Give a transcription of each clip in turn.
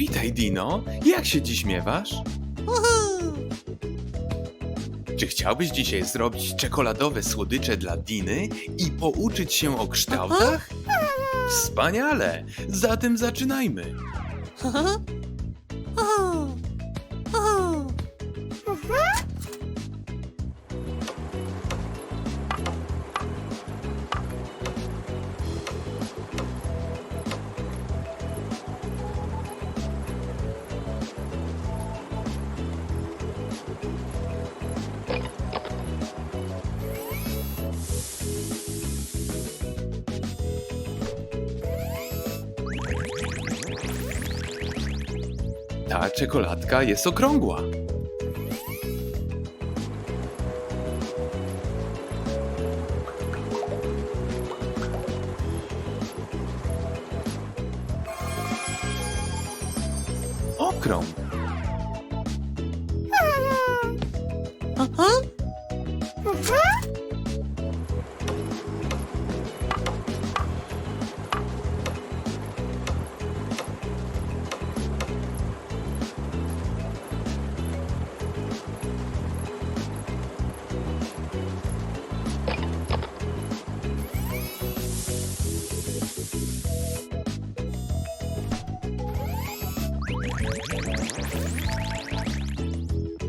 Witaj, Dino. Jak się dziś miewasz? Uhu. Czy chciałbyś dzisiaj zrobić czekoladowe słodycze dla Diny i pouczyć się o kształtach? Wspaniale! Zatem zaczynajmy. Aha. Ta czekoladka jest okrągła. Okrąg. Aha.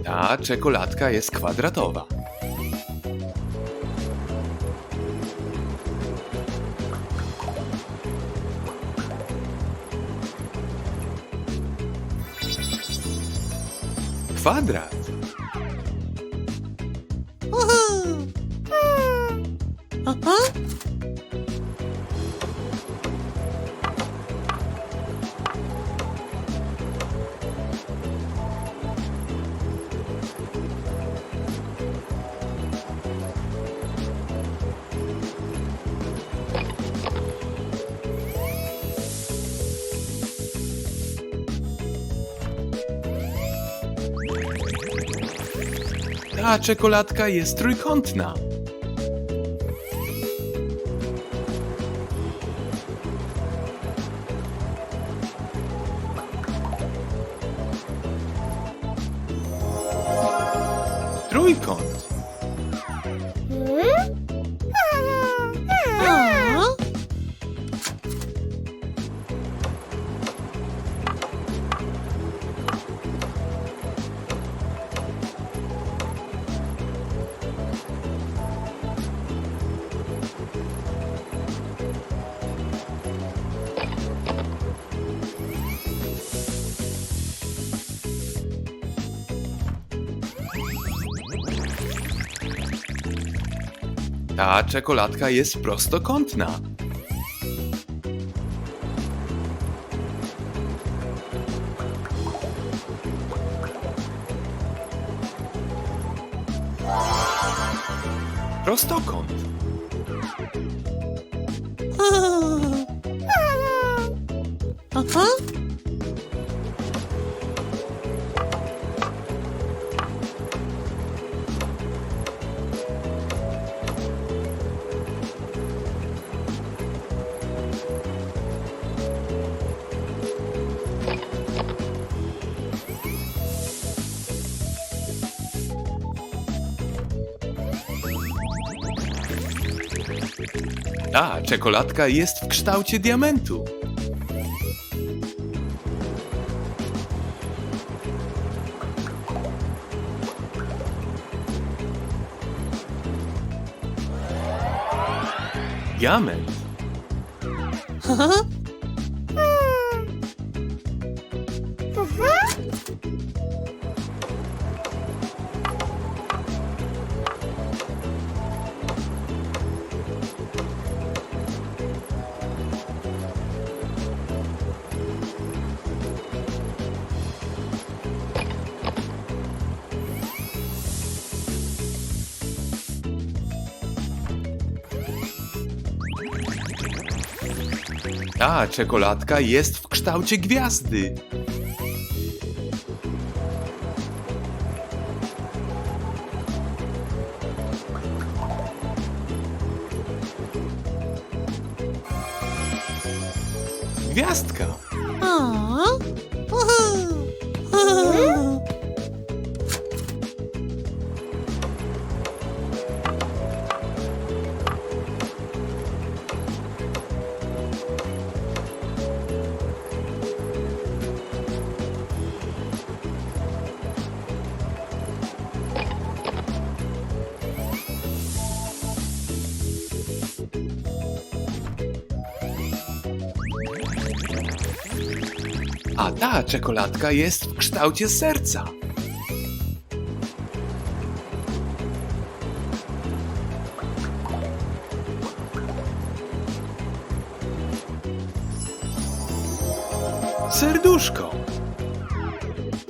Ta czekoladka jest kwadratowa. Kwadrat. Ta czekoladka jest trójkątna. Trójkąt. Ta czekoladka jest prostokątna. Ta czekoladka jest w kształcie diamentu. Diament. Ta czekoladka jest w kształcie gwiazdy. Gwiazdka. A ta czekoladka jest w kształcie serca. Serduszko.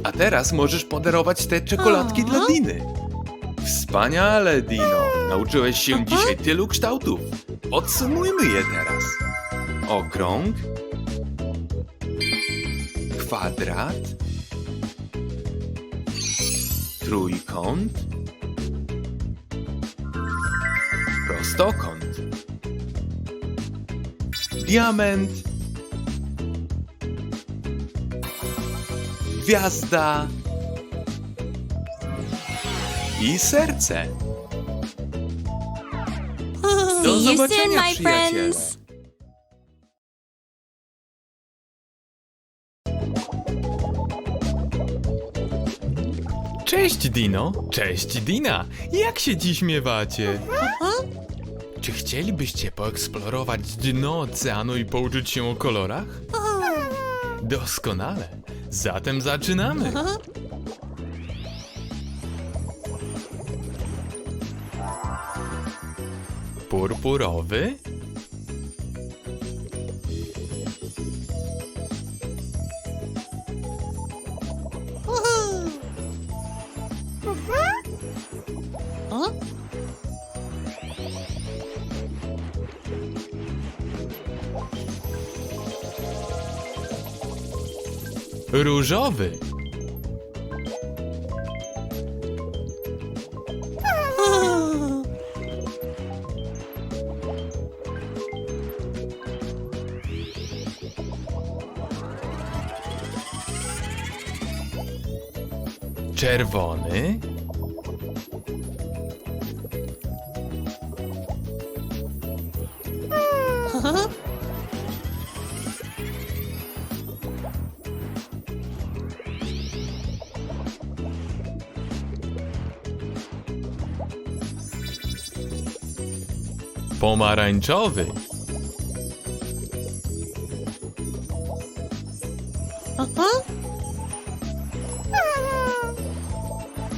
A teraz możesz podarować te czekoladki dla Diny. Wspaniale, Dino. Nauczyłeś się dzisiaj tylu kształtów. Podsumujmy je teraz. Okrąg, kwadrat, trójkąt, prostokąt, diament, gwiazda? I serce. Do zobaczenia, przyjaciele. Cześć Dino, cześć Dina. Jak się dziś miewacie? Czy chcielibyście poeksplorować dno oceanu i pouczyć się o kolorach? Doskonale. Zatem zaczynamy. Purpurowy, różowy, czerwony, pomarańczowy, Aha.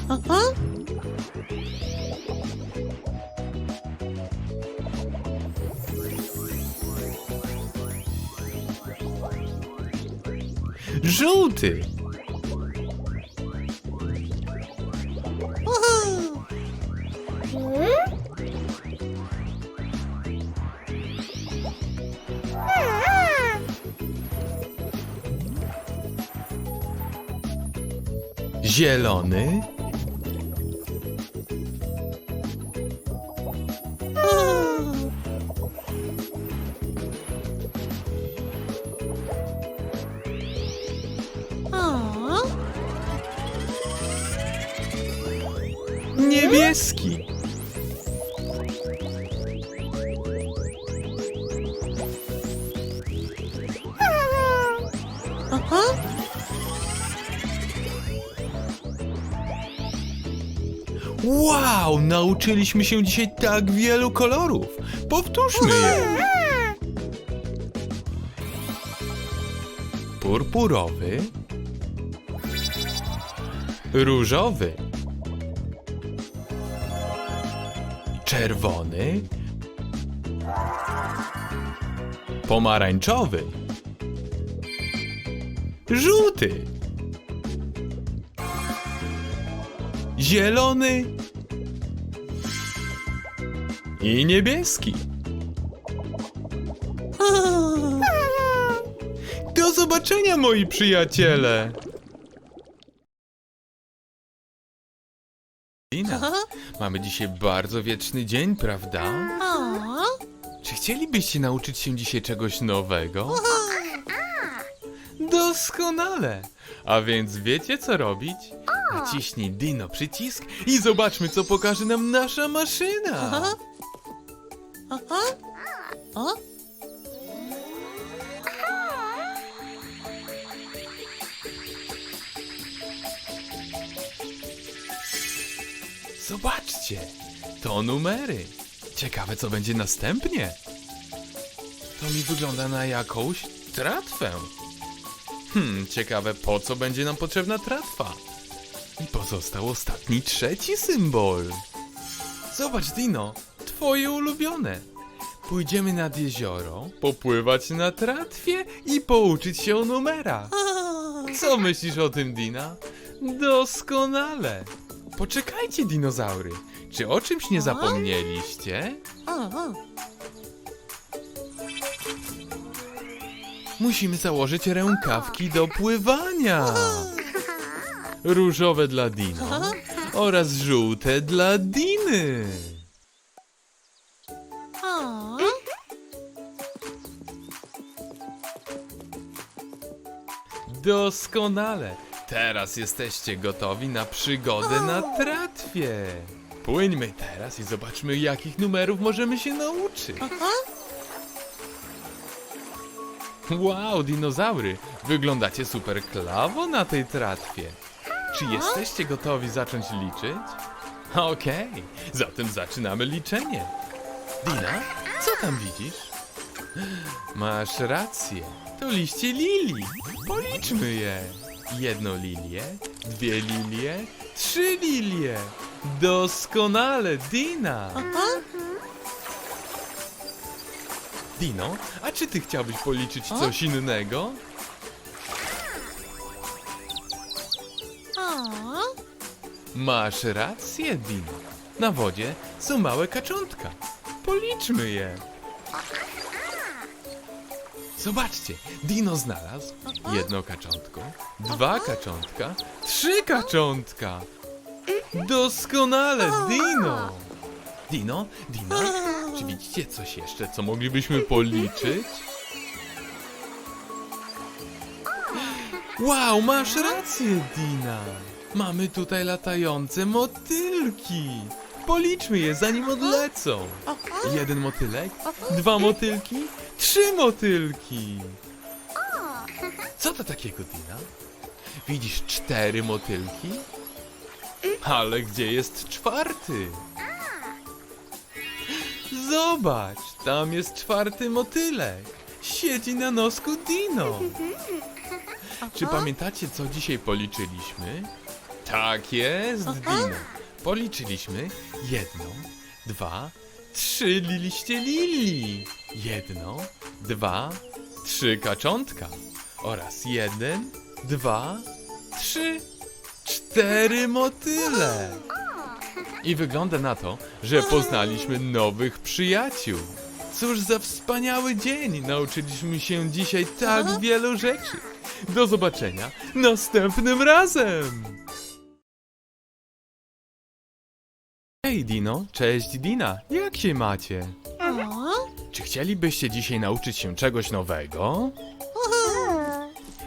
Aha. żółty, Aha. Zielony, niebieski, Aha. Wow, nauczyliśmy się dzisiaj tak wielu kolorów. Powtórzmy je. Purpurowy, różowy, czerwony, pomarańczowy, żółty, zielony i niebieski. Do zobaczenia, moi przyjaciele! Lina, mamy dzisiaj bardzo wieczny dzień, prawda? Czy chcielibyście nauczyć się dzisiaj czegoś nowego? Doskonale! A więc wiecie co robić? Naciśnij Dino przycisk i zobaczmy co pokaże nam nasza maszyna! Aha. O? Zobaczcie! To numery! Ciekawe co będzie następnie! To mi wygląda na jakąś tratwę. Hmm, ciekawe po co będzie nam potrzebna tratwa. I pozostał ostatni, trzeci symbol. Zobacz, Dino, twoje ulubione. Pójdziemy nad jezioro, popływać na tratwie i pouczyć się o numerach. Co myślisz o tym, Dina? Doskonale. Poczekajcie, dinozaury. Czy o czymś nie zapomnieliście? Musimy założyć rękawki do pływania. Różowe dla Dino oraz żółte dla Diny. Doskonale. Teraz jesteście gotowi na przygodę na tratwie. Płyńmy teraz i zobaczmy, jakich numerów możemy się nauczyć. Wow, dinozaury! Wyglądacie super klawo na tej tratwie. Czy jesteście gotowi zacząć liczyć? Okej, zatem zaczynamy liczenie. Dina, co tam widzisz? Masz rację, to liście lilii. Policzmy je. Jedno lilię, dwie lilie, trzy lilie. Doskonale, Dina. Dino, a czy ty chciałbyś policzyć coś innego? Masz rację, Dino. Na wodzie są małe kaczątka. Policzmy je. Zobaczcie, Dino znalazł jedno kaczątko, dwa kaczątka, trzy kaczątka. Doskonale, Dino. Dino, Dino, czy widzicie coś jeszcze, co moglibyśmy policzyć? Wow, masz rację, Dina. Mamy tutaj latające motylki. Policzmy je, zanim odlecą. Jeden motylek, dwa motylki, trzy motylki. Co to takiego, Dina? Widzisz cztery motylki? Ale gdzie jest czwarty? Zobacz, tam jest czwarty motylek. Siedzi na nosku Dino. Czy pamiętacie, co dzisiaj policzyliśmy? Tak jest, Dino. Policzyliśmy jedno, dwa, trzy liście lilii. Jedno, dwa, trzy kaczątka. Oraz jeden, dwa, trzy, cztery motyle. I wygląda na to, że poznaliśmy nowych przyjaciół. Cóż za wspaniały dzień! Nauczyliśmy się dzisiaj tak wielu rzeczy. Do zobaczenia następnym razem! Hej Dino, cześć Dina, jak się macie? A. Czy chcielibyście dzisiaj nauczyć się czegoś nowego?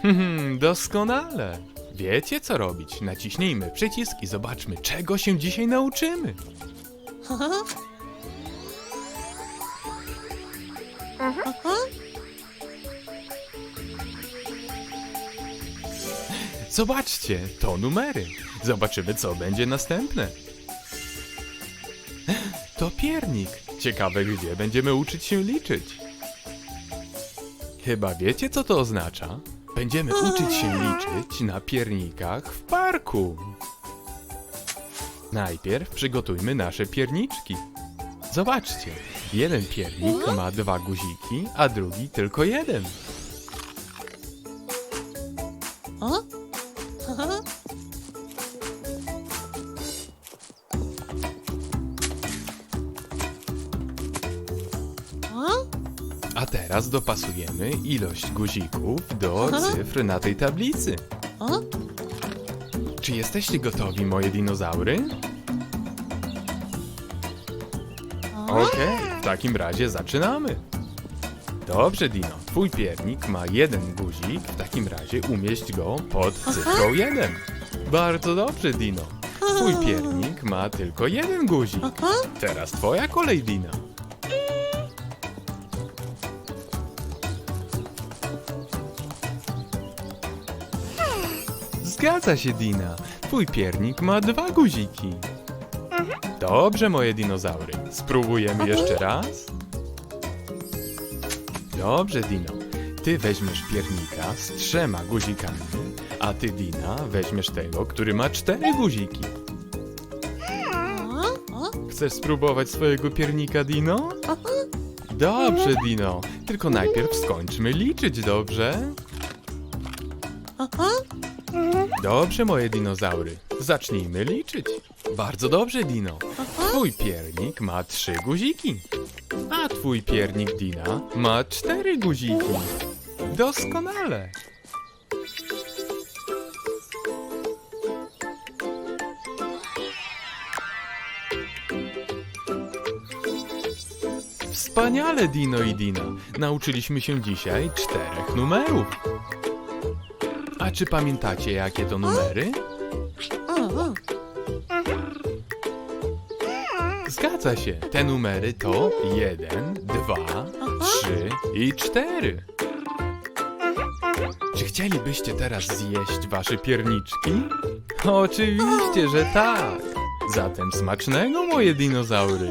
Hmm, doskonale. Wiecie co robić. Naciśnijmy przycisk i zobaczmy, czego się dzisiaj nauczymy. Zobaczcie, to numery. Zobaczymy, co będzie następne. To piernik. Ciekawe, gdzie będziemy uczyć się liczyć. Chyba wiecie, co to oznacza? Będziemy uczyć się liczyć na piernikach w parku. Najpierw przygotujmy nasze pierniczki. Zobaczcie, jeden piernik ma dwa guziki, a drugi tylko jeden. A teraz dopasujemy ilość guzików do Aha. cyfr na tej tablicy. O? Czy jesteście gotowi, moje dinozaury? Okej, w takim razie zaczynamy. Dobrze, Dino. Twój piernik ma jeden guzik, w takim razie umieść go pod cyfrą 1. Bardzo dobrze, Dino. Twój piernik ma tylko jeden guzik. Aha. Teraz twoja kolej, Dina. Zgadza się, Dina. Twój piernik ma dwa guziki. Dobrze, moje dinozaury. Spróbujemy jeszcze raz? Dobrze, Dino. Ty weźmiesz piernika z trzema guzikami, a ty, Dina, weźmiesz tego, który ma cztery guziki. Chcesz spróbować swojego piernika, Dino? Dobrze, Dino. Tylko najpierw skończmy liczyć, dobrze? Dobrze, moje dinozaury. Zacznijmy liczyć. Bardzo dobrze, Dino. Twój piernik ma trzy guziki. A twój piernik, Dina, ma cztery guziki. Doskonale. Wspaniale, Dino i Dina. Nauczyliśmy się dzisiaj czterech numerów. A czy pamiętacie, jakie to numery? Zgadza się. Te numery to 1, 2, 3 i 4. Czy chcielibyście teraz zjeść wasze pierniczki? Oczywiście, że tak. Zatem smacznego, moje dinozaury.